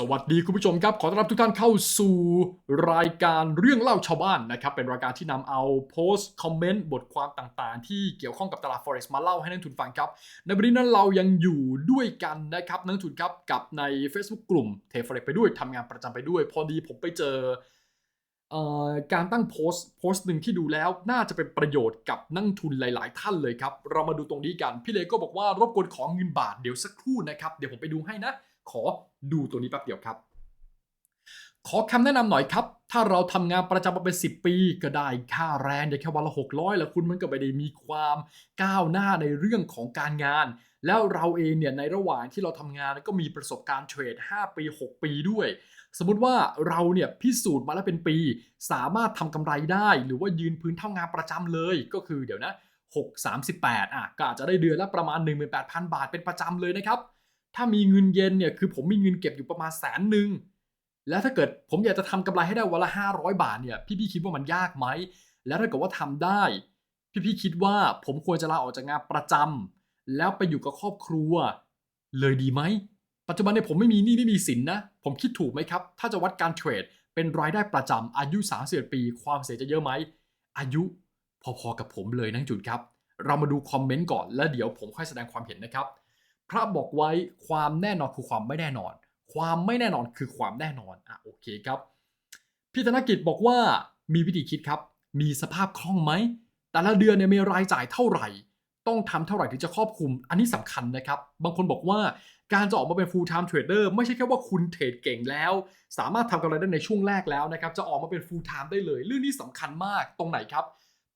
สวัสดีคุณผู้ชมครับ ขอต้อนรับทุกท่านเข้าสู่รายการเรื่องเล่าชาวบ้านนะครับ เป็นรายการที่นำเอาโพสต์คอมเมนต์บทความต่างๆ ที่เกี่ยวข้องกับตลาด Forex มาเล่าให้นักทุนฟังครับ ในวันนี้นั้นเรายังอยู่ด้วยกันนะครับนักทุนครับกับใน Facebook กลุ่มเทฟเ r ็กไปด้วยทำงานประจำไปด้วย พอดีผมไปเจอการตั้งโพสต์โพสต์หนึ่งที่ดูแล้วน่าจะเป็นประโยชน์กับนักทุนหลาย ๆ ท่านเลยครับ เรามาดูตรงนี้กันพี่เลก็บอกว่ารบกวนของเงินบาทเดี๋ยวสักครู่นะครับเดี๋ยวผมไปดูให้นะ ขอดูตัวนี้แป๊บเดียวครับ ขอคำแนะนำหน่อยครับ ถ้าเราทำงานประจำมาเป็น 10 ปี ก็ได้ค่าแรงเดียแค่วันละ 600 แล้วคุณมันก็ไม่ได้มีความก้าวหน้าในเรื่องของการงาน แล้วเราเองเนี่ยในระหว่างที่เราทำงานก็มีประสบการณ์เทรด 5 ปี 6 ปีด้วย สมมติว่าเราเนี่ยพิสูจน์มาแล้วเป็นปี สามารถทำกำไรได้ หรือว่ายืนพื้นเท่างานประจำเลย ก็คือเดี๋ยวนะ6 38อะก็อาจจะได้เดือนละประมาณ 18,000 บาทเป็นประจำเลยนะครับ ถ้ามีเงินเย็นเนี่ยคือผมมีเงินเก็บอยู่ประมาณแสนหนึ่งแล้วถ้าเกิดผมอยากจะทำกำไรให้ได้วันละ 500 บาทเนี่ยพี่ๆคิดว่ามันยากไหมแล้วถ้าเกิดว่าทำได้ พี่ๆคิดว่าผมควรจะลาออกจากงานประจำแล้วไปอยู่กับครอบครัว เลยดีไหมปัจจุบันเนี่ยผมไม่มีหนี้ไม่มีสินนะผมคิดถูกไหมครับ ถ้าจะวัดการเทรดเป็นรายได้ประจำอายุ31ปี ความเสียจะเยอะไหมอายุพอๆกับผมเลยนะจุดครับ เรามาดูคอมเมนต์ก่อนแล้วเดี๋ยวผมค่อยแสดงความเห็นนะครับ พระบอกไว้ความแน่นอนคือความไม่แน่นอน ความไม่แน่นอนคือความแน่นอนอะโอเคครับพี่ธนกิจบอกว่ามีวิธีคิดครับ มีสภาพคล่องไหม แต่ละเดือนเนี่ยมีรายจ่ายเท่าไหร่ ต้องทำเท่าไหร่ถึงจะครอบคลุม อันนี้สำคัญนะครับ บางคนบอกว่าการจะออกมาเป็น full time trader ไม่ใช่แค่ว่าคุณเทรดเก่งแล้ว สามารถทำกำไรได้ในช่วงแรกแล้วนะครับ จะออกมาเป็น full time ได้เลย เรื่องนี้สำคัญมากตรงไหนครับ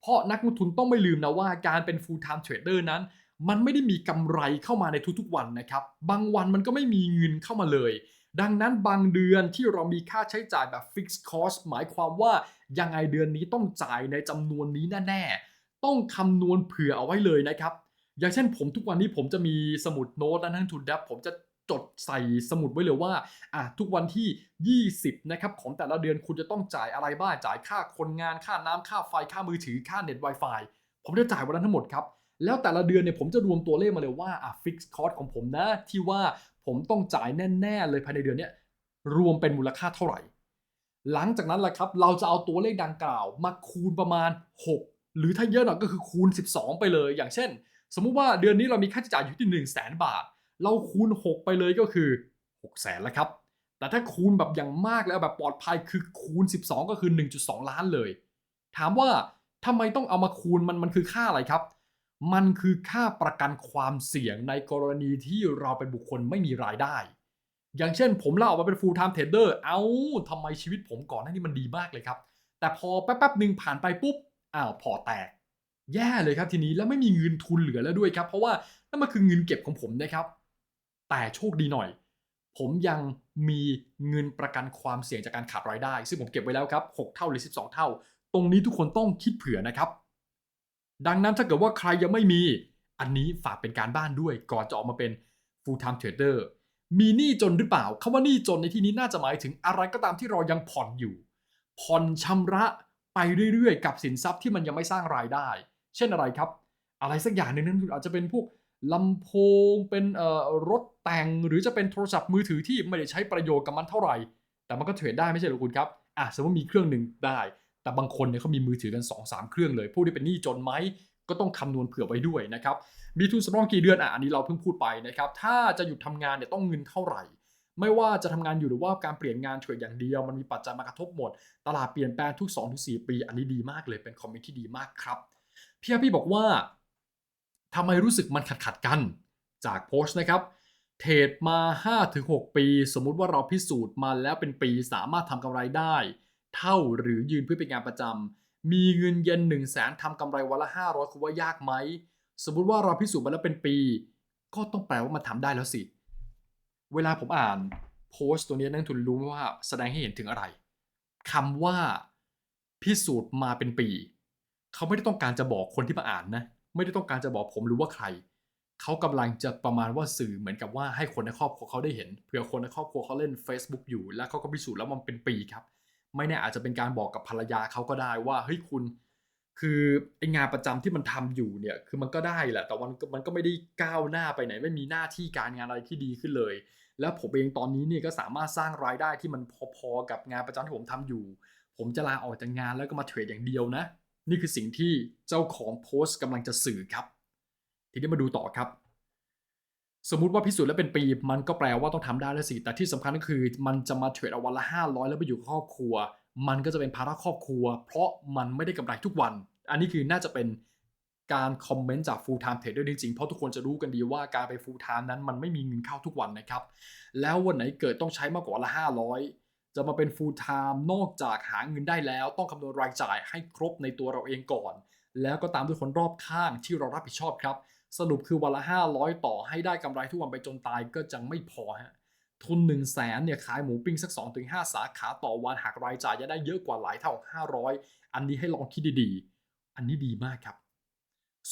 เพราะนักลงทุนต้องไม่ลืมนะว่าการเป็น full time trader นั้น มันไม่ได้มีกำไรเข้ามาในทุกๆวันนะครับ บางวันมันก็ไม่มีเงินเข้ามาเลย ดังนั้นบางเดือนที่เรามีค่าใช้จ่ายแบบ fixed cost หมายความว่ายังไงเดือนนี้ต้องจ่ายในจำนวนนี้แน่ๆ ต้องคำนวณเผื่อเอาไว้เลยนะครับ อย่างเช่นผมทุกวันนี้ผมจะมีสมุดโน้ตและนักลงทุนดับผมจะจดใส่สมุดไว้เลยว่าอะทุกวันที่ 20 นะครับ ของแต่ละเดือนคุณจะต้องจ่ายอะไรบ้าง จ่ายค่าคนงาน ค่าน้ำค่าไฟ ค่ามือถือ ค่าเน็ต Wi-Fi ผมจะจ่ายวันนั้นทั้งหมดครับ แล้วแต่ละเดือนเนี่ยผมจะรวมตัวเลขมาเลยว่าอะฟิกซ์คอร์สของผมนะ ที่ว่าผมต้องจ่ายแน่ๆเลยภายในเดือนเนี้ยรวมเป็นมูลค่าเท่าไหร่ หลังจากนั้นแหละครับ เราจะเอาตัวเลขดังกล่าว มาคูณประมาณ 6 หรือถ้าเยอะหน่อยก็คือคูณ 12 ไปเลย อย่างเช่น สมมุติว่าเดือนนี้เรามีค่าใช้จ่ายอยู่ที่ 1 0 0 0 0แบาท เราคูณ 6 ไปเลยก็คือ6 0แสนแล้วครับ แต่ถ้าคูณแบบอย่างมากแล้วแบบปลอดภัยคือคูณ 12 ก็คือ 1.2 ล้านเลย ถามว่าทำไมต้องเอามาคูณมันมันคือค่าอะไรครับ มันคือค่าประกันความเสี่ยงในกรณีที่เราเป็นบุคคลไม่มีรายได้ อย่างเช่น ผมลาออกมาเป็น full time trader เอ้าทำไมชีวิตผมก่อนหน้านี้มันดีมากเลยครับ แต่พอแป๊บๆหนึ่งผ่านไปปุ๊บ อ้าวพอแตก แย่เลยครับทีนี้แล้วไม่มีเงินทุนเหลือแล้วด้วยครับ เพราะว่านั่นมันคือเงินเก็บของผมนะครับ แต่โชคดีหน่อย ผมยังมีเงินประกันความเสี่ยงจากการขาดรายได้ ซึ่งผมเก็บไว้แล้วครับ 6 เท่าหรือ 12 เท่า ตรงนี้ทุกคนต้องคิดเผื่อนะครับ ดังนั้นถ้าเกิดว่าใครยังไม่มี อันนี้ฝากเป็นการบ้านด้วย ก่อนจะออกมาเป็น full time trader มีหนี้จนหรือเปล่าคำว่าหนี้จนในที่นี้น่าจะหมายถึงอะไรก็ตามที่เรายังผ่อนอยู่ ผ่อนชำระไปเรื่อยๆ กับสินทรัพย์ที่มันยังไม่สร้างรายได้ เช่นอะไรครับ อะไรสักอย่างหนึ่งนั้นอาจจะเป็นพวกลำโพงเป็นรถแต่งหรือจะเป็นโทรศัพท์มือถือที่ไม่ได้ใช้ประโยชน์กับมันเท่าไหร่ แต่มันก็เทรดได้ไม่ใช่หรอคุณครับอะสมมติมีเครื่องหนึ่งได้ แต่บางคนเนี่ยเขามีมือถือกัน2 3เครื่องเลย ผู้ที่เป็นหนี้จนไหมก็ต้องคำนวณเผื่อไว้ด้วยนะครับ มีทุนสำรองกี่เดือนอะอันนี้เราเพิ่งพูดไปนะครับ ถ้าจะหยุดทำงานเนี่ยต้องเงินเท่าไหร่ ไม่ว่าจะทำงานอยู่หรือว่าการเปลี่ยนงานเทรดอย่างเดียว มันมีปัจจัยมากระทบหมด ตลาดเปลี่ยนแปลงทุก 2-4 ปี อันนี้ดีมากเลย เป็นคอมเมนต์ที่ดีมากครับ พี่พี่บอกว่าทำไมรู้สึกมันขัดขัดกัน จากโพสต์นะครับ เทรดมา 5-6 ปี สมมุติว่าเราพิสูจน์มาแล้วเป็นปีสามารถทำกำไรได้ เท่าหรือยืนเพื่อเป็นงานประจำมีเงินเย็น1 0 0 0 0แสนทำกำไรวันละ 500คุณว่ายากไหม สมมุติว่าเราพิสูจน์มาแล้วเป็นปี ก็ต้องแปลว่ามันทำได้แล้วสิ เวลาผมอ่านโพสต์ตัวนี้นักทุนรู้ไหมว่าแสดงให้เห็นถึงอะไรคำว่าพิสูจน์มาเป็นปี เขาไม่ได้ต้องการจะบอกคนที่มาอ่านนะ ไม่ได้ต้องการจะบอกผมหรือว่าใคร เขากำลังจะประมาณว่าสื่อเหมือนกับว่าให้คนในครอบครัวเขาได้เห็น เผื่อคนในครอบครัวเขาเล่น Facebook อยู่ แล้วเขาก็พิสูจน์แล้วมันเป็นปีครับ ไม่แน่อาจจะเป็นการบอกกับภรรยาเขาก็ได้ว่าเฮ้ยคุณ คือไองานประจำที่มันทำอยู่เนี่ยคือมันก็ได้แหละแต่มันมันก็ไม่ได้ก้าวหน้าไปไหน ไม่มีหน้าที่การงานอะไรที่ดีขึ้นเลย แล้วผมเองตอนนี้เนี่ยก็สามารถสร้างรายได้ที่มันพอๆกับงานประจำที่ผมทำอยู่ ผมจะลาออกจากงานแล้วก็มาเทรดอย่างเดียวนะ นี่คือสิ่งที่เจ้าของโพสต์กำลังจะสื่อครับ ทีนี้มาดูต่อครับ สมมุติว่าพิสูจน์แล้วเป็นปีมันก็แปลว่าต้องทำได้แล้วสิ แต่ที่สำคัญก็คือมันจะมาเทรดเอาวันละ 500 แล้วไปอยู่กับครอบครัว มันก็จะเป็นภาระครอบครัว เพราะมันไม่ได้กำไรทุกวัน อันนี้คือน่าจะเป็นการคอมเมนต์จาก full time trader จริงๆ เพราะทุกคนจะรู้กันดีว่าการไป full time นั้นมันไม่มีเงินเข้าทุกวันนะครับ แล้ววันไหนเกิดต้องใช้มากกว่าละ 500 จะมาเป็น full time นอกจากหาเงินได้แล้ว ต้องคำนวณรายจ่ายให้ครบในตัวเราเองก่อน แล้วก็ตามด้วยคนรอบข้างที่เรารับผิดชอบครับ สรุปคือวันละ 500 ต่อให้ได้กำไรทุกวันไปจนตายก็จะไม่พอฮะทุน 1 0 0 0 0แสนเนี่ยขายหมูปิ้งสัก 2-5 สาขาต่อวันหักรายจ่ายจะได้เยอะกว่าหลายเท่า 500 อันนี้ให้ลองคิดดีๆ อันนี้ดีมากครับ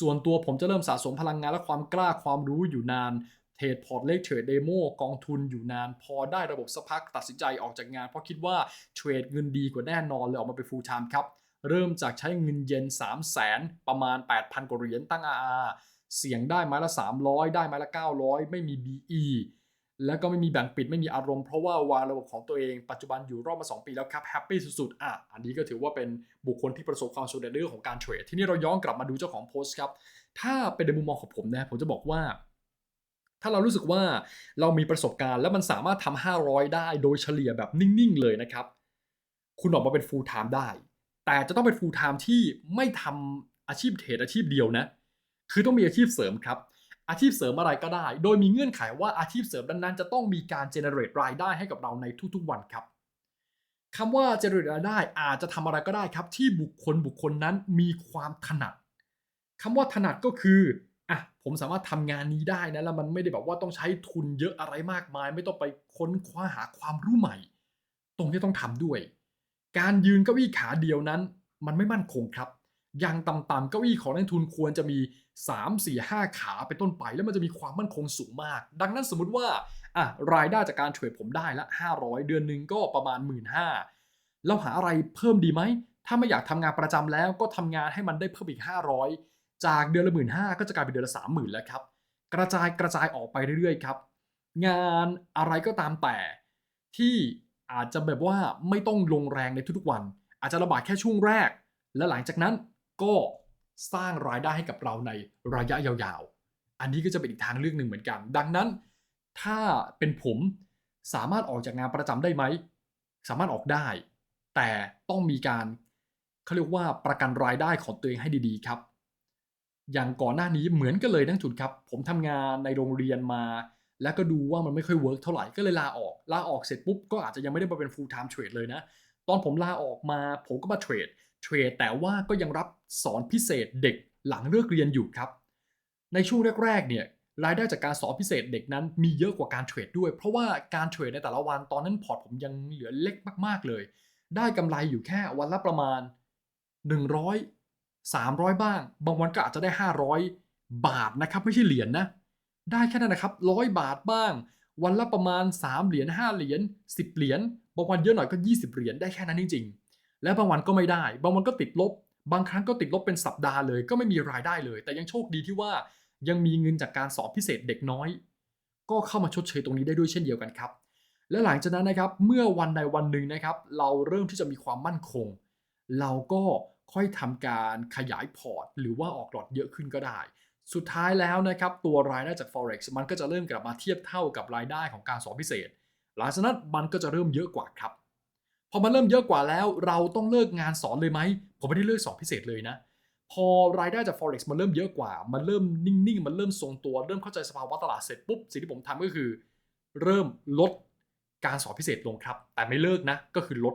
ส่วนตัวผมจะเริ่มสะสมพลังงานและความกล้าความรู้อยู่นานเทรดพอร์ตเลขเทรดเดโมกองทุนอยู่นาน พอได้ระบบสักพักตัดสินใจออกจากงาน เพราะคิดว่าเทรดเงินดีกว่าแน่นอนเลยออกมาเป็น full time ครับ เริ่มจากใช้เงินเย็น 3 0 0แสนประมาณ 8,000 กว่าเหรียญตั้ง RR เสียงได้ไม้ละ 300 ได้ไม้ละ 900 ไม่มี BE แล้วก็ไม่มีแบ่งปิดไม่มีอารมณ์เพราะว่าวางระบบของตัวเองปัจจุบันอยู่รอบมา 2 ปีแล้วครับแฮปปี้สุดๆอะอันนี้ก็ถือว่าเป็นบุคคลที่ประสบความสำเร็จในเรื่องของการเทรด ที่นี้เราย้อนกลับมาดูเจ้าของโพสต์ครับ ถ้าเป็นในมุมมองของผมนะผมจะบอกว่า ถ้าเรารู้สึกว่าเรามีประสบการณ์ แล้วมันสามารถทำ500 ได้โดยเฉลี่ยแบบนิ่งๆเลยนะครับ คุณออกมาเป็น full time ได้ แต่จะต้องเป็น full time ที่ไม่ทำอาชีพเทรดอาชีพเดียวนะ คือต้องมีอาชีพเสริมครับ อาชีพเสริมอะไรก็ได้ โดยมีเงื่อนไขว่าอาชีพเสริมนั้นๆจะต้องมีการ generate รายได้ให้กับเราในทุกๆวันครับคำว่า generate รายได้อาจจะทำอะไรก็ได้ครับ ที่บุคคลบุคคลนั้นมีความถนัดคำว่าถนัดก็คืออะผมสามารถทำงานนี้ได้นะแล้วมันไม่ได้แบบว่าต้องใช้ทุนเยอะอะไรมากมาย ไม่ต้องไปค้นคว้าหาความรู้ใหม่ ตรงที่ต้องทำด้วย การยืนเก้าอี้ขาเดียวนั้น มันไม่มั่นคงครับ อย่างต่ำๆเก้าอี้ของนักทุนควรจะมี 3 4 5 ขาเป็นต้นไป แล้วมันจะมีความมั่นคงสูงมาก ดังนั้นสมมติว่าอะรายได้จากการเทรดผมได้ละ 500 เดือนหนึ่งก็ประมาณ 1 5ื่นเราหาอะไรเพิ่มดีไหม ถ้าไม่อยากทำงานประจำแล้วก็ทำงานให้มันได้เพิ่มอีก 500 จากเดือนละ1 5ื่นหก็จะกลายเป็นเดือนละ30,000แล้วครับ กระจายกระจายออกไปเรื่อยๆครับ งานอะไรก็ตามแต่ที่อาจจะแบบว่าไม่ต้องลงแรงในทุกๆวัน อาจจะระบาดแค่ช่วงแรก และหลังจากนั้น ก็สร้างรายได้ให้กับเราในระยะยาวๆ อันนี้ก็จะเป็นอีกทางเลือกหนึ่งเหมือนกัน ดังนั้น ถ้าเป็นผมสามารถออกจากงานประจำได้ไหม สามารถออกได้ แต่ต้องมีการเขาเรียกว่าประกันรายได้ของตัวเองให้ดีๆครับ อย่างก่อนหน้านี้เหมือนกันเลยทั้งจุดครับ ผมทำงานในโรงเรียนมา แล้วก็ดูว่ามันไม่ค่อยเวิร์กเท่าไหร่ก็เลยลาออก ลาออกเสร็จปุ๊บก็อาจจะยังไม่ได้มาเป็น full time trade เลยนะ ตอนผมลาออกมาผมก็มาเทรด เทรดแต่ว่าก็ยังรับ สอนพิเศษเด็กหลังเลิกเรียนอยู่ครับ ในช่วงแรกๆเนี่ยรายได้จากการสอนพิเศษเด็กนั้นมีเยอะกว่าการเทรดด้วย เพราะว่าการเทรดในแต่ละวันตอนนั้นพอร์ตผมยังเหลือเล็กมากๆเลย ได้กำไรอยู่แค่วันละประมาณ 100 300 บ้าง บางวันก็อาจจะได้ 500 บาทนะครับ ไม่ใช่เหรียญนะ ได้แค่นั้นนะครับร้อยบาทบ้าง วันละประมาณ 3 เหรียญ5เหรียญ10 เหรียญบางวันเยอะหน่อยก็ 20 เหรียญได้แค่นั้นจริงๆ และบางวันก็ไม่ได้ บางวันก็ติดลบ บางครั้งก็ติดลบเป็นสัปดาห์เลยก็ไม่มีรายได้เลย แต่ยังโชคดีที่ว่ายังมีเงินจากการสอบพิเศษเด็กน้อย ก็เข้ามาชดเชยตรงนี้ได้ด้วยเช่นเดียวกันครับ และหลังจากนั้นนะครับเมื่อวันใดวันหนึ่งนะครับ เราเริ่มที่จะมีความมั่นคง เราก็ค่อยทำการขยายพอร์ต หรือว่าออกหลอดเยอะขึ้นก็ได้ สุดท้ายแล้วนะครับ ตัวรายได้จาก forex มันก็จะเริ่มกลับมาเทียบเท่ากับรายได้ของการสอบพิเศษ หลังจากนั้นมันก็จะเริ่มเยอะกว่าครับ พอมันเริ่มเยอะกว่าแล้ว เราต้องเลิกงานสอนเลยไหม ผมไม่ได้เลิกสอนพิเศษเลยนะ พอรายได้จาก forex มันเริ่มเยอะกว่า มันเริ่มนิ่งๆ มันเริ่มทรงตัว เริ่มเข้าใจสภาวะตลาดเสร็จปุ๊บ สิ่งที่ผมทำก็คือ เริ่มลดการสอนพิเศษลงครับ แต่ไม่เลิกนะ ก็คือลด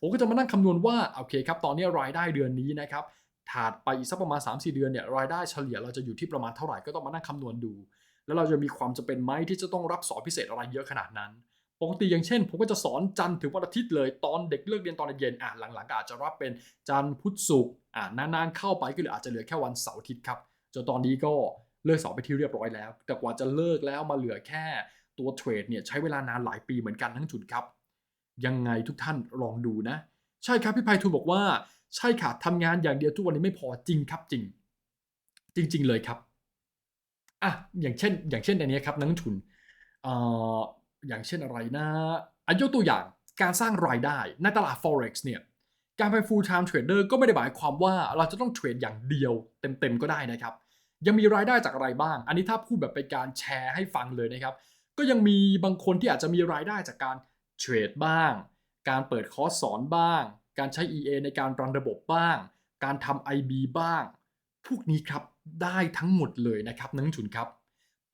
ผมก็จะมานั่งคำนวณว่า โอเคครับ ตอนนี้รายได้เดือนนี้นะครับถัดไปอีกสักประมาณ 3-4 เดือนเนี่ยรายได้เฉลี่ยเราจะอยู่ที่ประมาณเท่าไหร่ก็ต้องมานั่งคำนวณดู แล้วเราจะมีความจำเป็นไหมที่จะต้องรับสอนพิเศษอะไรเยอะขนาดนั้น ปกติอย่างเช่น ผมก็จะสอนจันทร์ถึงวันอาทิตย์เลยตอนเด็กเลิกเรียนตอนเย็นอะหลังๆก็อาจจะรับเป็นจันทร์พุธศุกร์อะนานๆเข้าไปก็เหลืออาจจะเหลือแค่วันเสาร์อาทิตย์ครับจนตอนนี้ก็เลิกสอนไปที่เรียบร้อยแล้ว แต่กว่าจะเลิกแล้วมาเหลือแค่ตัวเทรดเนี่ยใช้เวลานานหลายปีเหมือนกันทั้งจุดครับ ยังไงทุกท่านลองดูนะ ใช่ครับพี่ไพฑูรย์บอกว่า ใช่ค่ะทำงานอย่างเดียวทุกวันนี้ไม่พอจริงครับจริง จริง ๆ เลยครับอะอย่างเช่น อย่างเช่นอันนี้ครับนักลงทุนเอ่อ อย่างเช่นอะไรนะอายกตัวอย่างการสร้างรายได้ในตลาด forex เนี่ยการเป็น full time trader ก็ไม่ได้หมายความว่าเราจะต้องเทรดอย่างเดียวเต็มๆก็ได้นะครับ ยังมีรายได้จากอะไรบ้าง อันนี้ถ้าพูดแบบเป็นการแชร์ให้ฟังเลยนะครับ ก็ยังมีบางคนที่อาจจะมีรายได้จากการเทรดบ้าง การเปิดคอร์สสอนบ้าง การใช้ EA ในการรันระบบบ้าง การทำ IB บ้าง พวกนี้ครับได้ทั้งหมดเลยนะครับนักลงทุนครับ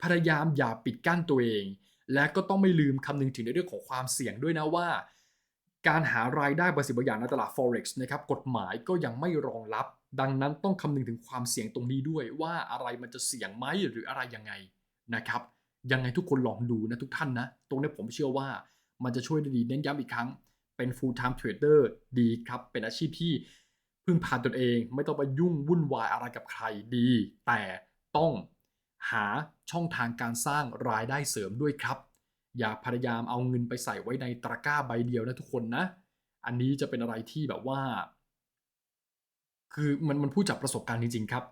พยายามอย่าปิดกั้นตัวเอง และก็ต้องไม่ลืมคำนึงถึงในเรื่องของความเสี่ยงด้วยนะว่า การหารายได้บางสิ่งบางอย่างในตลาด forex นะครับกฎหมายก็ยังไม่รองรับ ดังนั้นต้องคำนึงถึงความเสี่ยงตรงนี้ด้วย ว่าอะไรมันจะเสี่ยงไหมหรืออะไรยังไงนะครับยังไงทุกคนลองดูนะทุกท่านนะ ตรงนี้ผมเชื่อว่ามันจะช่วยได้ดีเน้นย้ำอีกครั้ง เป็น full time trader ดีครับ เป็นอาชีพที่พึ่งพาตนเอง ไม่ต้องไปยุ่งวุ่นวายอะไรกับใครดี แต่ต้อง หาช่องทางการสร้างรายได้เสริมด้วยครับ อย่าพยายามเอาเงินไปใส่ไว้ในตะกร้าใบเดียวนะทุกคนนะ อันนี้จะเป็นอะไรที่แบบว่า คือมันมันพูดจากประสบการณ์จริงๆครับ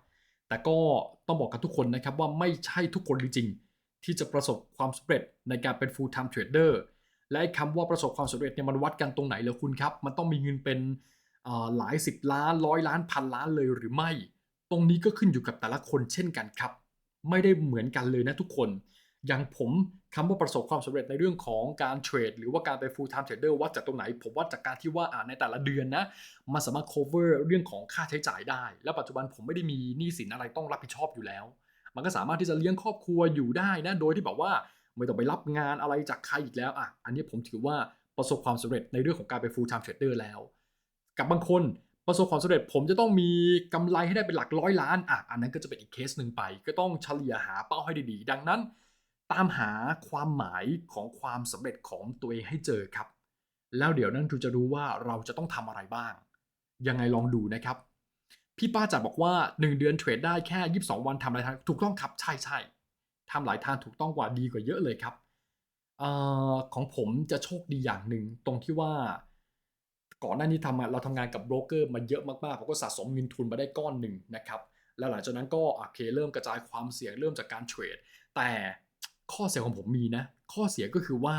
แต่ก็ต้องบอกกับทุกคนนะครับว่าไม่ใช่ทุกคนจริงๆที่จะประสบความสำเร็จในการเป็น full time trader และคำว่าประสบความสำเร็จเนี่ยมันวัดกันตรงไหนเหรอคุณครับ มันต้องมีเงินเป็นหลายสิบล้านร้อยล้านพันล้านเลยหรือไม่ ตรงนี้ก็ขึ้นอยู่กับแต่ละคนเช่นกันครับ ไม่ได้เหมือนกันเลยนะทุกคน อย่างผมคำว่าประสบความสำเร็จในเรื่องของการเทรดหรือว่าการเป็น full time trader วัดจากตรงไหน ผมวัดจากการที่ว่าอ่าในแต่ละเดือนนะมันสามารถ cover เรื่องของค่าใช้จ่ายได้ แล้วปัจจุบันผมไม่ได้มีหนี้สินอะไรต้องรับผิดชอบอยู่แล้ว มันก็สามารถที่จะเลี้ยงครอบครัวอยู่ได้นะโดยที่แบบว่าไม่ต้องไปรับงานอะไรจากใครอีกแล้วอะอันนี้ผมถือว่าประสบความสำเร็จในเรื่องของการเป็น full time trader แล้ว กับบางคน ประสบความสำเร็จผมจะต้องมีกำไรให้ได้เป็นหลักร้อยล้านอะอันนั้นก็จะเป็นอีกเคสหนึ่งไป ก็ต้องเฉลี่ยหาเป้าให้ดีๆ ดังนั้น ตามหาความหมายของความสำเร็จของตัวเองให้เจอครับ แล้วเดี๋ยวนั้นทูจะรู้ว่าเราจะต้องทำอะไรบ้าง ยังไงลองดูนะครับ พี่ป้าจัดบอกว่า 1 เดือนเทรดได้แค่ 22 วันทำหลายทางถูกต้องครับใช่ใช่ทำหลายทางถูกต้องกว่าดีกว่าเยอะเลยครับออของผมจะโชคดีอย่างหนึ่งตรงที่ว่า ก่อนหน้านี้ทำเราทำงานกับโบรกเกอร์มาเยอะมากๆผมก็สะสมเงินทุนมาได้ก้อนหนึ่งนะครับแล้วหลังจากนั้นก็โอเคเริ่มกระจายความเสี่ยงเริ่มจากการเทรดแต่ข้อเสียของผมมีนะข้อเสียก็คือว่า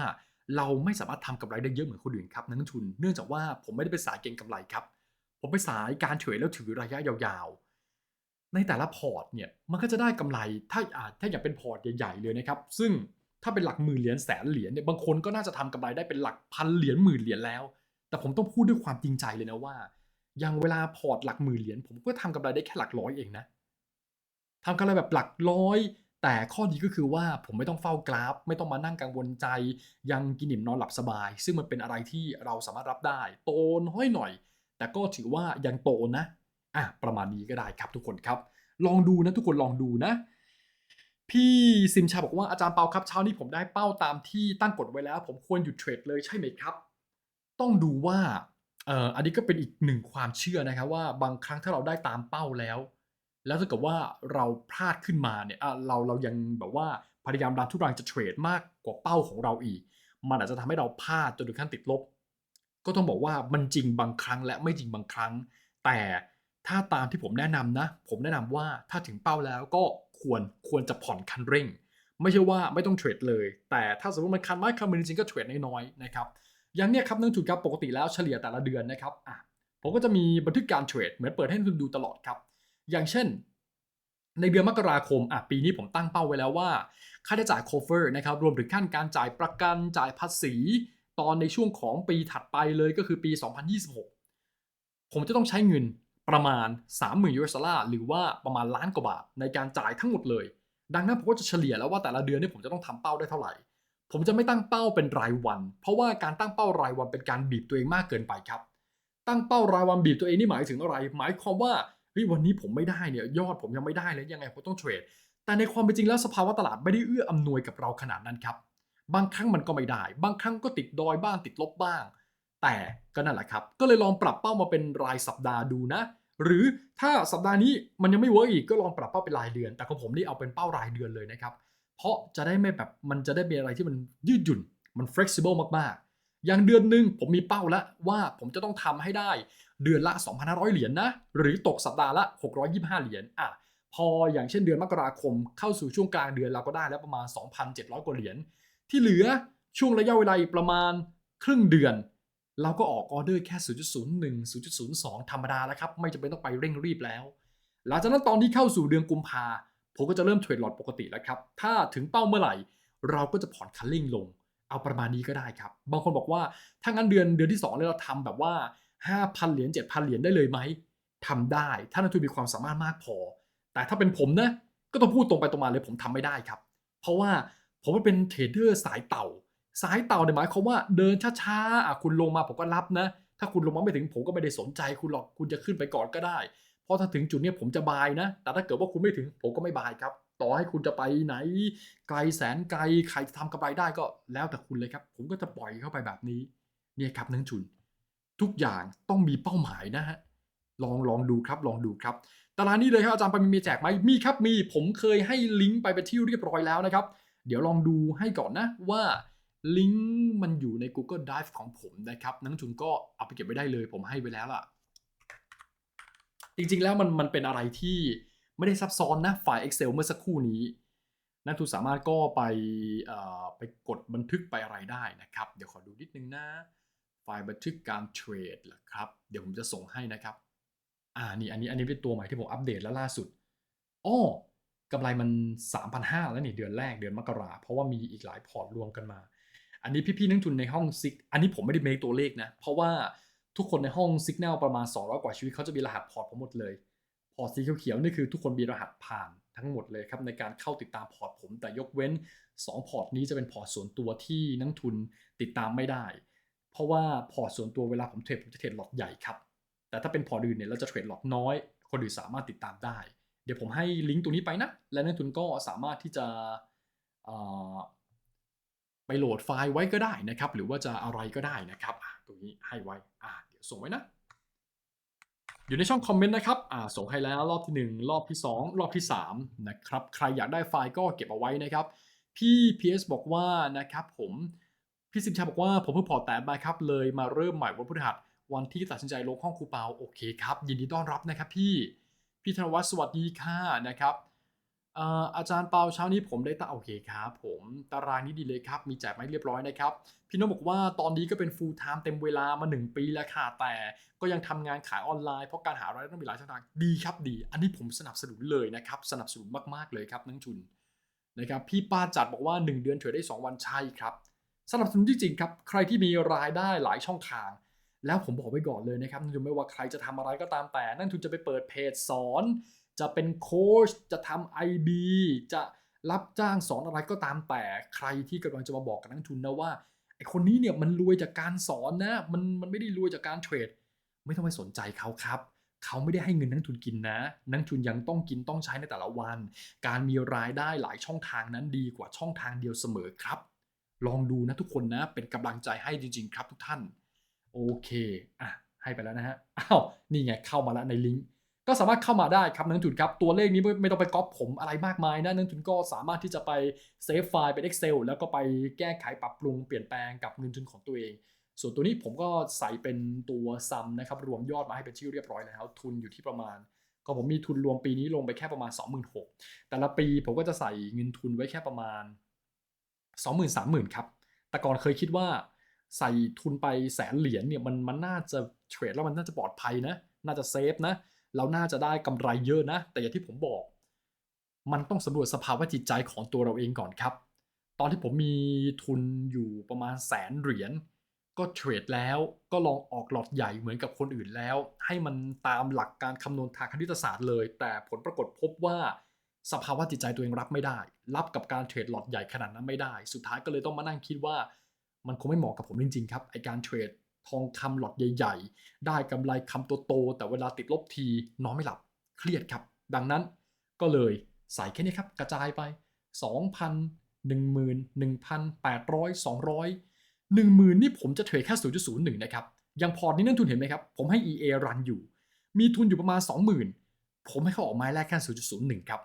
เราไม่สามารถทำกำไรได้เยอะเหมือนคนอื่นครับนักลงทุน เนื่องจากว่าผมไม่ได้เป็นสายเก็งกำไรครับ ผมไปสายการเทรดแล้วถือระยะยาวๆ ในแต่ละพอร์ตเนี่ยมันก็จะได้กำไรถ้าอ่าถ้าอย่างเป็นพอร์ตใหญ่ๆเลยนะครับ ซึ่งถ้าเป็นหลักหมื่นเหรียญแสนเหรียญเนี่ยบางคนก็น่าจะทำกำไรได้เป็นหลักพันเหรียญหมื่นเหรียญแล้ว แต่ผมต้องพูดด้วยความจริงใจเลยนะว่า อย่างเวลาพอร์ตหลักหมื่นเหรียญผมก็ทำกำไรได้แค่หลักร้อยเองนะทำกำไรแบบหลักร้อย แต่ข้อดีก็คือว่าผมไม่ต้องเฝ้ากราฟ ไม่ต้องมานั่งกังวลใจ ยังกินอิ่มนอนหลับสบาย ซึ่งมันเป็นอะไรที่เราสามารถรับได้ โตน้อยหน่อย แต่ก็ถือว่ายังโตนะอะประมาณนี้ก็ได้ครับทุกคนครับ ลองดูนะทุกคนลองดูนะพี่ซิมชาบอกว่าอาจารย์เปาครับเช้านี้ผมได้เป้าตามที่ตั้งกฎไว้แล้ว ผมควรหยุดเทรดเลยใช่ไหมครับ ต้องดูว่าเอ่ออันนี้ก็เป็นอีกหนึ่งความเชื่อนะครับว่าบางครั้งถ้าเราได้ตามเป้าแล้ว แล้วถ้าเกิดว่าเราพลาดขึ้นมาเนี่ยเราเรายังแบบว่าพยายามดันทุรังจะเทรดมากกว่าเป้าของเราอีก มันอาจจะทำให้เราพลาดจนถึงขั้นติดลบ ก็ต้องบอกว่ามันจริงบางครั้งและไม่จริงบางครั้ง แต่ถ้าตามที่ผมแนะนำนะ ผมแนะนำว่าถ้าถึงเป้าแล้วก็ควรควรจะผ่อนคันเร่ง ไม่ใช่ว่าไม่ต้องเทรดเลย แต่ถ้าสมมติมันคันไม้คันมือจริงก็เทรดน้อยๆนะครับ อย่างเนี้ยครับนักลงทุนครับปกติแล้วเฉลี่ยแต่ละเดือนนะครับอะผมก็จะมีบันทึกการเทรดเหมือนเปิดให้นักลงทุนดูตลอดครับ อย่างเช่น ในเดือนมกราคมอะปีนี้ผมตั้งเป้าไว้แล้วว่า ค่าใช้จ่าย cover นะครับรวมถึงขั้นการจ่ายประกันจ่ายภาษี ตอนในช่วงของปีถัดไปเลยก็คือปี 2026 ผมจะต้องใช้เงินประมาณ 30,000 US ดอลลาร์หรือว่าประมาณล้านกว่าบาทในการจ่ายทั้งหมดเลย ดังนั้นผมก็จะเฉลี่ยแล้วว่าแต่ละเดือนนี่ผมจะต้องทำเป้าได้เท่าไหร่ ผมจะไม่ตั้งเป้าเป็นรายวัน เพราะว่าการตั้งเป้ารายวันเป็นการบีบตัวเองมากเกินไปครับ ตั้งเป้ารายวันบีบตัวเองนี่หมายถึงอะไร หมายความว่าเฮ้ยวันนี้ผมไม่ได้เนี่ยยอดผมยังไม่ได้เลยยังไงผมต้องเทรด แต่ในความเป็นจริงแล้วสภาวะตลาดไม่ได้เอื้ออำนวยกับเราขนาดนั้นครับ บางครั้งมันก็ไม่ได้ บางครั้งก็ติดดอยบ้างติดลบบ้าง แต่ก็นั่นแหละครับ ก็เลยลองปรับเป้ามาเป็นรายสัปดาห์ดูนะ หรือถ้าสัปดาห์นี้มันยังไม่เวิร์กอีกก็ลองปรับเป้าเป็นรายเดือน แต่ของผมนี่เอาเป็นเป้ารายเดือนเลยนะครับ เพราะจะได้ไม่แบบมันจะได้เป็นอะไรที่มันยืดหยุ่น มัน flexible มากๆ อย่างเดือนหนึ่งผมมีเป้าแล้วว่าผมจะต้องทำให้ได้เดือนละ 2,500 เหรียญนะ หรือตกสัปดาห์ละ 625 เหรียญอะพออย่างเช่นเดือนมกราคมเข้าสู่ช่วงกลางเดือนเราก็ได้แล้วประมาณ 2,700 กว่าเหรียญที่เหลือช่วงระยะเวลาอีกประมาณครึ่งเดือน เราก็ออกออเดอร์แค่ 0.01 0.02 ธรรมดาแล้วครับ ไม่จำเป็นต้องไปเร่งรีบแล้ว หลังจากนั้นตอนที่เข้าสู่เดือนกุมภา ผมก็จะเริ่มเทรดหลอดปกติแล้วครับ ถ้าถึงเป้าเมื่อไหร่ เราก็จะผ่อนคันเร่งลง เอาประมาณนี้ก็ได้ครับ บางคนบอกว่าถ้างั้นเดือนเดือนที่2เนี่ยเราทำแบบว่า 5,000 เหรียญ7,000 เหรียญได้เลยไหมทำได้ถ้านักทุนมีความสามารถมากพอ แต่ถ้าเป็นผมนะก็ต้องพูดตรงไปตรงมาเลยผมทำไม่ได้ครับ เพราะว่าผมเป็นเทรดเดอร์สายเต่า สายเต่าเนี่ยหมายความว่าเดินช้าๆอะคุณลงมาผมก็รับนะ ถ้าคุณลงมาไม่ถึงผมก็ไม่ได้สนใจคุณหรอกคุณจะขึ้นไปก่อนก็ได้ ราะถ้าถึงจุดเนี้ยผมจะบายนะ แต่ถ้าเกิดว่าคุณไม่ถึงผมก็ไม่บายครับ ต่อให้คุณจะไปไหน ไกลแสนไกลใครจะทำกำไรได้ก็แล้วแต่คุณเลยครับ ผมก็จะปล่อยเข้าไปแบบนี้ เนี่ยครับนักทุน ทุกอย่างต้องมีเป้าหมายนะฮะลองลองดูครับลองดูครับตารางนี้เลยครับอาจารย์ปามีมีแจกไหมมีครับมี ผมเคยให้ลิงก์ไปเป็นที่เรียบร้อยแล้วนะครับ เดี๋ยวลองดูให้ก่อนนะว่าลิงก์มันอยู่ใน Google Drive ของผมนะครับนังทุนก็เอาไปเก็บไว้ได้เลย ผมให้ไว้แล้วล่ะ จริงๆ แล้วมันมันเป็นอะไรที่ไม่ได้ซับซ้อนนะไฟล์ Excel เมื่อสักครู่นี้นักทุนสามารถก็ไปไปกดบันทึกไปอะไรได้นะครับ เดี๋ยวขอดูนิดนึงนะ ไฟล์บันทึกการเทรดเหรอครับ เดี๋ยวผมจะส่งให้นะครับ อ่านี่อันนี้อันนี้เป็นตัวใหม่ที่ผมอัปเดตแล้วล่าสุดอ้อกำไรมัน 3,500 แล้วนี่เดือนแรกเดือนมกราเพราะว่ามีอีกหลายพอร์ตรวมกันมา อันนี้พี่ๆนักทุนในห้องซิกอันนี้ผมไม่ได้เมคตัวเลขนะ เพราะว่า ทุกคนในห้องซิกแนลประมาณ 200 กว่าชีวิตเขาจะมีรหัสพอร์ตผมหมดเลย พอร์ตสีเขียวๆนี่คือทุกคนมีรหัสผ่านทั้งหมดเลยครับในการเข้าติดตามพอร์ตผม แต่ยกเว้น 2 พอร์ตนี้จะเป็นพอร์ตส่วนตัวที่นักทุนติดตามไม่ได้ เพราะว่าพอร์ตส่วนตัวเวลาผมเทรดผมจะเทรดหลอตใหญ่ครับ แต่ถ้าเป็นพอร์ตอื่นเนี่ยเราจะเทรดหลอตน้อย คนอื่นสามารถติดตามได้ เดี๋ยวผมให้ลิงก์ตรงนี้ไปนะ และนักทุนก็สามารถที่จะไปโหลดไฟล์ไว้ก็ได้นะครับ หรือว่าจะอะไรก็ได้นะครับ ตรงนี้ให้ไว้อะเดี๋ยวส่งไว้นะ อยู่ในช่องคอมเมนต์นะครับอ่าส่งให้แล้วรอบที่ 1 รอบที่ 2 รอบที่3นะครับใครอยากได้ไฟล์ก็เก็บเอาไว้นะครับ พี่ PS บอกว่านะครับผมพี่สิมชาบอกว่าผมเพิ่งพอแตกมาครับเลยมาเริ่มใหม่วันพฤหัสวันที่ตัดสินใจลงห้องครูเปาโอเคครับ ยินดีต้อนรับนะครับพี่พี่ธนวัฒน์สวัสดีค่ะนะครับ อาจารย์เปาเช้านี้ผมได้ตาโอเคครับ ผมตารางนี้ดีเลยครับ มีแจกมาให้เรียบร้อยนะครับ พี่น้องบอกว่าตอนนี้ก็เป็น full time เต็มเวลามา 1 ปีแล้วค่ะ แต่ก็ยังทำงานขายออนไลน์เพราะการหารายได้ต้องมีหลายช่องทางดีครับดี อันนี้ผมสนับสนุนเลยนะครับ สนับสนุนมากๆเลยครับนักทุนนะครับพี่ป้าจัดบอกว่า 1 เดือนเทรดได้ 2 วันใช่ครับสนับสนุนจริงๆครับใครที่มีรายได้หลายช่องทาง แล้วผมบอกไว้ก่อนเลยนะครับนักทุนไม่ว่าใครจะทำอะไรก็ตามแต่นักทุนจะไปเปิดเพจสอน จะเป็นโค้ชจะทำ IB จะรับจ้างสอนอะไรก็ตามแต่ใครที่กำลังจะมาบอกกับนักทุนนะว่าไอคนนี้เนี่ยมันรวยจากการสอนนะมันมันไม่ได้รวยจากการเทรด ไม่ต้องไปสนใจเขาครับเขาไม่ได้ให้เงินนักทุนกินนะ นักทุนยังต้องกินต้องใช้ในแต่ละวัน การมีรายได้หลายช่องทางนั้นดีกว่าช่องทางเดียวเสมอครับ ลองดูนะทุกคนนะ เป็นกำลังใจให้จริง ๆ ครับทุกท่าน โอเค อะ ให้ไปแล้วนะฮะ อ้าว นี่ไงเข้ามาแล้วในลิงก์ ก็สามารถเข้ามาได้ครับนักลงทุนครับ ตัวเลขนี้ไม่ต้องไปก๊อปผมอะไรมากมายนะนักลงทุนก็สามารถที่จะไปเซฟไฟล์เป็น Excel แล้วก็ไปแก้ไขปรับปรุงเปลี่ยนแปลงกับเงินทุนของตัวเอง ส่วนตัวนี้ผมก็ใส่เป็นตัวซัมนะครับรวมยอดมาให้เป็นที่เรียบร้อยแล้ว ทุนอยู่ที่ประมาณ ก็ผมมีทุนรวมปีนี้ลงไปแค่ประมาณ 26,000แต่ละปีผมก็จะใส่เงินทุนไว้แค่ประมาณ 20,000 30,000ครับแต่ก่อนเคยคิดว่าใส่ทุนไปแสนเหรียญเนี่ยมันมันน่าจะเทรดแล้วมันน่าจะปลอดภัยนะ น่าจะเซฟนะ เราน่าจะได้กำไรเยอะนะ แต่อย่างที่ผมบอก มันต้องสำรวจสภาวะจิตใจของตัวเราเองก่อนครับ ตอนที่ผมมีทุนอยู่ประมาณแสนเหรียญก็เทรดแล้วก็ลองออกหลอตใหญ่เหมือนกับคนอื่นแล้ว ให้มันตามหลักการคำนวณทางคณิตศาสตร์เลย แต่ผลปรากฏพบว่าสภาวะจิตใจตัวเองรับไม่ได้ รับกับการเทรดหลอตใหญ่ขนาดนั้นไม่ได้ สุดท้ายก็เลยต้องมานั่งคิดว่า มันคงไม่เหมาะกับผมจริงๆครับไอการเทรด ทองคำหลอดใหญ่ๆ ได้กำไรคำโตๆแต่เวลาติดลบทีนอนไม่หลับเครียดครับ ดังนั้นก็เลยใส่แค่นี้ครับ กระจายไป 2,000 10,000 1,800 200 10,000 นี่ผมจะเทรดแค่ 0.01 นะครับย่างพอร์ตนี้นักทุนเห็นไหมครับ ผมให้ EA รันอยู่ มีทุนอยู่ประมาณ 20,000 ผมให้เขาออกไม้แรกแค่ 0.01 ครับ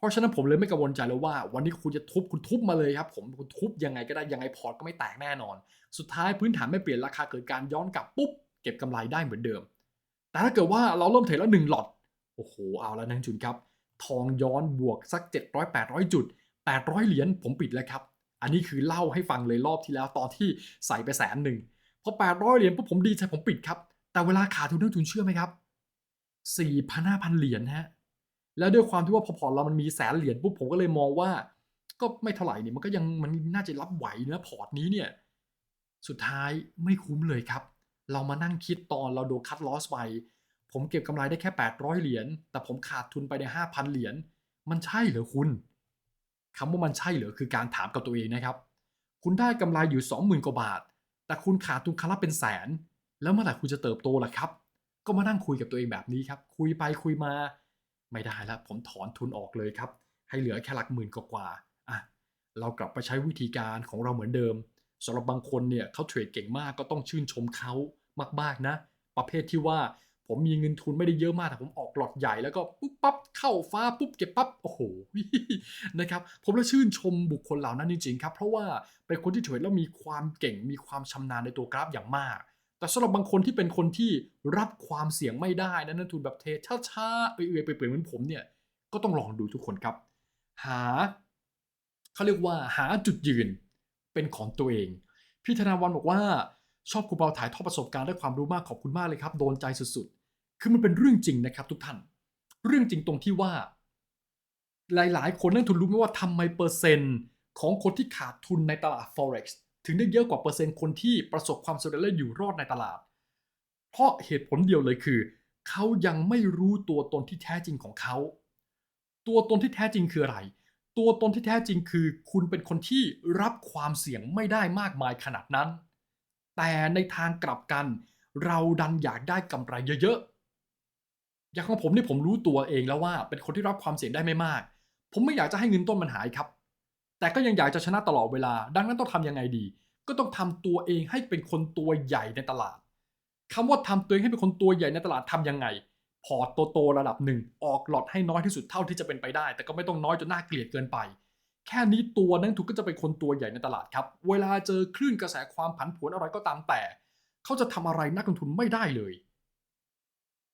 เพราะฉะนั้นผมเลยไม่กังวลใจเลยว่า วันนี้คุณจะทุบคุณทุบมาเลยครับผมคุณทุบยังไงก็ได้ยังไงพอร์ตก็ไม่แตกแน่นอน สุดท้ายพื้นฐานไม่เปลี่ยนราคาเกิดการย้อนกลับปุ๊บเก็บกำไรได้เหมือนเดิม แต่ถ้าเกิดว่าเราเริ่มเทรดแล้วหนึ่งหลอดโอ้โหเอาแล้วนักจุนครับ ทองย้อนบวกสัก 700 800 จุด 800 เหรียญผมปิดแล้วครับอันนี้คือเล่าให้ฟังเลยรอบที่แล้วตอนที่ใส่ไปแสนหนึ่งพอ800เหรียญปุ๊บผมดีใจผมปิดครับแต่เวลาขาดทุนนักทุนเชื่อไหมครับ4,000 5,000เหรียญฮะ แล้วด้วยความที่ว่าพอพอร์ตเรามันมีแสนเหรียญปุ๊บผมก็เลยมองว่า ก็ไม่เท่าไหร่นี่มันก็ยังมันน่าจะรับไหวนะพอร์ตนี้เนี่ยสุดท้ายไม่คุ้มเลยครับ เรามานั่งคิดตอนเราโดนคัดลอสไป ผมเก็บกำไรได้แค่ 800 เหรียญแต่ผมขาดทุนไปใน 5,000 เหรียญมันใช่เหรอคุณคำว่ามันใช่เหรอคือการถามกับตัวเองนะครับ คุณได้กำไรอยู่ 20,000 กว่าบาท แต่คุณขาดทุนครั้งละเป็นแสน แล้วเมื่อไหร่คุณจะเติบโตล่ะครับ ก็มานั่งคุยกับตัวเองแบบนี้ครับ คุยไปคุยมา ไม่ได้แล้วผมถอนทุนออกเลยครับ ให้เหลือแค่หลักหมื่นกว่าอะเรากลับไปใช้วิธีการของเราเหมือนเดิมสำหรับบางคนเนี่ยเขาเทรดเก่งมากก็ต้องชื่นชมเขามากๆนะ ประเภทที่ว่าผมมีเงินทุนไม่ได้เยอะมากแต่ผมออกหลอดใหญ่แล้วก็ปุ๊บปั๊บเข้าฟ้าปุ๊บเก็บปั๊บโอ้โหนะครับผมเลยชื่นชมบุคคลเหล่านั้นจริงๆครับ เพราะว่าเป็นคนที่เทรดแล้วมีความเก่งมีความชำนาญในตัวกราฟอย่างมาก แต่สำหรับบางคนที่เป็นคนที่รับความเสี่ยงไม่ได้นะนักทุนแบบเทรดช้าๆเอื่อยๆเปื่อยๆเหมือนผมเนี่ยก็ต้องลองดูทุกคนครับ หาเขาเรียกว่าหาจุดยืนเป็นของตัวเอง พี่ธนาวันบอกว่าชอบครูเปาถ่ายทอดประสบการณ์ได้ความรู้มากขอบคุณมากเลยครับ โดนใจสุดๆ คือมันเป็นเรื่องจริงนะครับทุกท่าน เรื่องจริงตรงที่ว่า หลายๆ คนนักทุนรู้ไหมว่าทำไมเปอร์เซ็นต์ ของคนที่ขาดทุนในตลาด forex ถึงได้เยอะกว่าเปอร์เซ็นต์คนที่ประสบความสำเร็จและอยู่รอดในตลาด เพราะเหตุผลเดียวเลยคือ เขายังไม่รู้ตัวตนที่แท้จริงของเขา ตัวตนที่แท้จริงคืออะไร ตัวตนที่แท้จริงคือ คุณเป็นคนที่รับความเสี่ยงไม่ได้มากมายขนาดนั้น แต่ในทางกลับกัน เราดันอยากได้กำไรเยอะๆอย่างของผมนี่ผมรู้ตัวเองแล้วว่า เป็นคนที่รับความเสี่ยงได้ไม่มาก ผมไม่อยากจะให้เงินต้นมันหายครับ แต่ก็ยังอยากจะชนะตลอดเวลา ดังนั้นต้องทำยังไงดี ก็ต้องทำตัวเองให้เป็นคนตัวใหญ่ในตลาดคำว่าทำตัวเองให้เป็นคนตัวใหญ่ในตลาดทำยังไง พอร์ตโตระดับหนึ่งออกหลอดให้น้อยที่สุดเท่าที่จะเป็นไปได้ แต่ก็ไม่ต้องน้อยจนน่าเกลียดเกินไป แค่นี้ตัวนักทุนก็จะเป็นคนตัวใหญ่ในตลาดครับ เวลาเจอคลื่นกระแสความผันผวนอะไรก็ตามแต่ เขาจะทำอะไรนักลงทุนไม่ได้เลย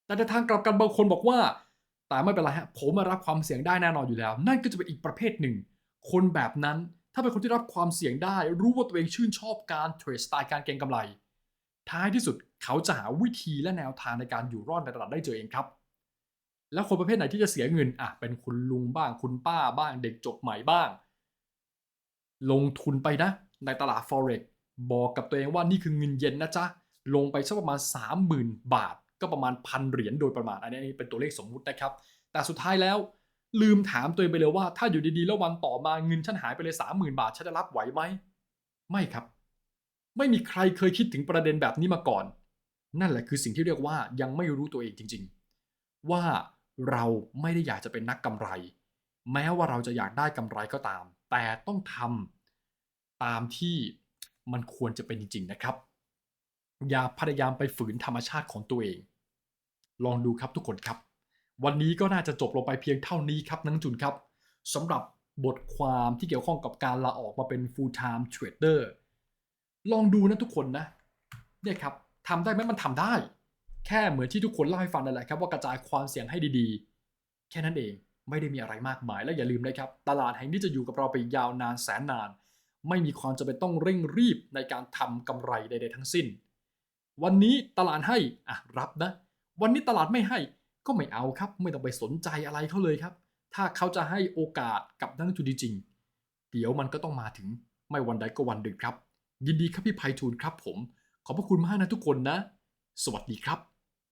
แต่ในทางกลับกันบางคนบอกว่า แต่ไม่เป็นไรฮะผมมารับความเสี่ยงได้แน่นอนอยู่แล้ว นั่นก็จะเป็นอีกประเภทหนึ่ง คนแบบนั้นถ้าเป็นคนที่รับความเสี่ยงได้ รู้ว่าตัวเองชื่นชอบการเทรดสไตล์การเก็งกำไร ท้ายที่สุดเขาจะหาวิธีและแนวทางในการอยู่รอดในตลาดได้เจอเองครับ แล้วคนประเภทไหนที่จะเสียเงินอะเป็นคุณลุงบ้าง คุณป้าบ้าง เด็กจบใหม่บ้าง ลงทุนไปนะ ในตลาด forex บอกกับตัวเองว่านี่คือเงินเย็นนะจ๊ะลงไปสักประมาณ 30,000 บาท ก็ประมาณพันเหรียญโดยประมาณอันนี้เป็นตัวเลขสมมุตินะครับ แต่สุดท้ายแล้ว ลืมถามตัวเองไปเลยว่าถ้าอยู่ดีๆแล้ววันต่อมาเงินฉันหายไปเลย30,000บาทฉันจะรับไหวไหมไม่ครับ ไม่มีใครเคยคิดถึงประเด็นแบบนี้มาก่อน นั่นแหละคือสิ่งที่เรียกว่ายังไม่รู้ตัวเองจริง ๆ ว่าเราไม่ได้อยากจะเป็นนักกำไร แม้ว่าเราจะอยากได้กำไรก็ตาม แต่ต้องทำตามที่มันควรจะเป็นจริง ๆ นะครับ อย่าพยายามไปฝืนธรรมชาติของตัวเอง ลองดูครับทุกคนครับ วันนี้ก็น่าจะจบลงไปเพียงเท่านี้ครับนังทุนครับสำหรับบทความที่เกี่ยวข้องกับการลาออกมาเป็น full time trader ลองดูนะทุกคนนะเนี่ยครับทำได้ไหมมันทำได้ แค่เหมือนที่ทุกคนเล่าให้ฟังนั่นแหละครับว่ากระจายความเสี่ยงให้ดีๆ แค่นั้นเองไม่ได้มีอะไรมากมายและอย่าลืมนะครับ ตลาดแห่งนี้จะอยู่กับเราไปยาวนานแสนนาน ไม่มีความจำเป็นต้องเร่งรีบในการทำกำไรใดๆทั้งสิ้น วันนี้ตลาดให้อะรับนะ วันนี้ตลาดไม่ให้ ก็ไม่เอาครับ ไม่ต้องไปสนใจอะไรเขาเลยครับ ถ้าเขาจะให้โอกาสกับนักลงทุนจริงๆ เดี๋ยวมันก็ต้องมาถึงไม่วันใดก็วันหนึ่งครับ ยินดีครับพี่ไพฑูรย์ครับผม ขอบพระคุณมากนะทุกคนนะ สวัสดีครับ